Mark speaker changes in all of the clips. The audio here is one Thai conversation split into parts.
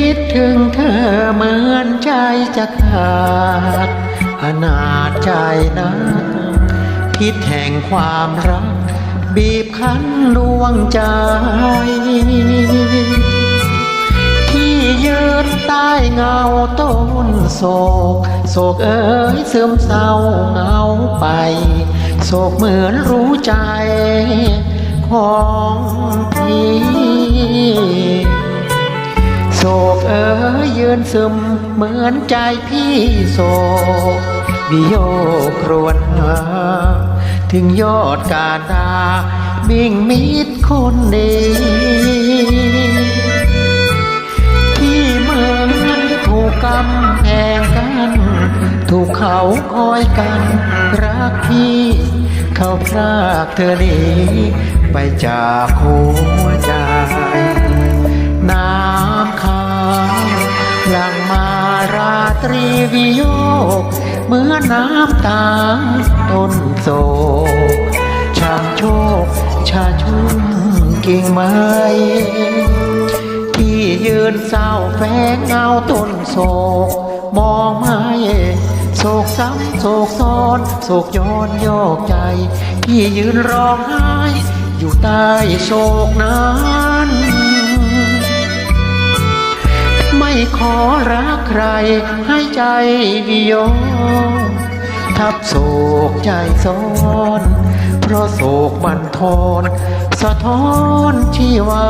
Speaker 1: คิดถึงเธอเหมือนใจจะขาดอนาจใจนะพิษแห่งความรัก บีบคั้นดวงใจ ที่ยืนใต้เงาต้นโศก โศกเอ๋ยซึมเศร้าเงาไป โศกเหมือนรู้ใจของพี่ ซึมเหมือนใจพี่โศกวิโยครวญหาถึงยอดกาดามิ่งมิดคนดีที่เมือนถูกกำแพงกัน ถูกเขาคอยกัน รักพี่ เขาพรากเธอหนีไปจากหัวใจ อน้ำตาต้นโศกช่างโชค ชาชุ่มกิ่งไม้ที่ยืนเศร้าแฝงเงาต้นโศก มองไม่โศกซ้ำโศกซ้อนโศกย้อนโยกใจ ที่ยืนร้องไห้ อยู่ใต้โศกนั้น ขอรักใครให้ใจวิโยทับโศกใจซ้อน เพราะโศกบันทอนสะท้อนชีวา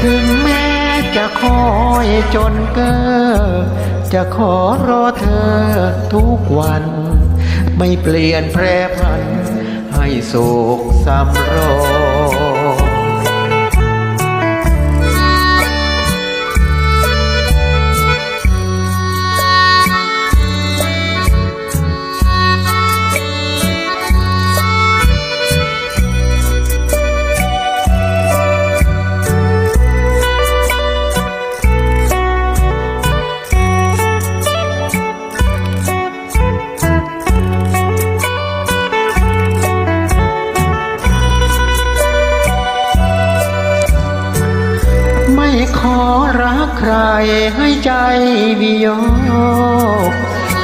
Speaker 1: ถึงแม้จะคอยจนเก้อจะขอรอเธอทุกวัน ไม่เปลี่ยนแปรพัน ให้โศกสำรอ รใครให้ใจวิโยก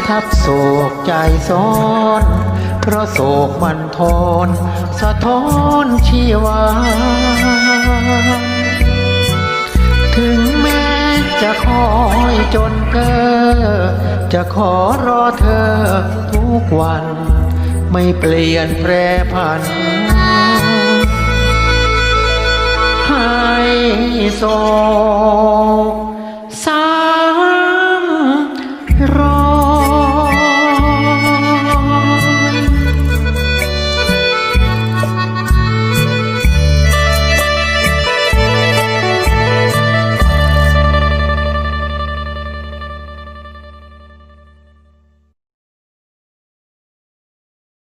Speaker 1: ทับโศกใจซ้อน เพราะโศกมันทน สะท้อนชีวา ถึงแม้จะคอยจนเก้อจะขอรอเธอทุกวัน ไม่เปลี่ยนแปรผันให้โศก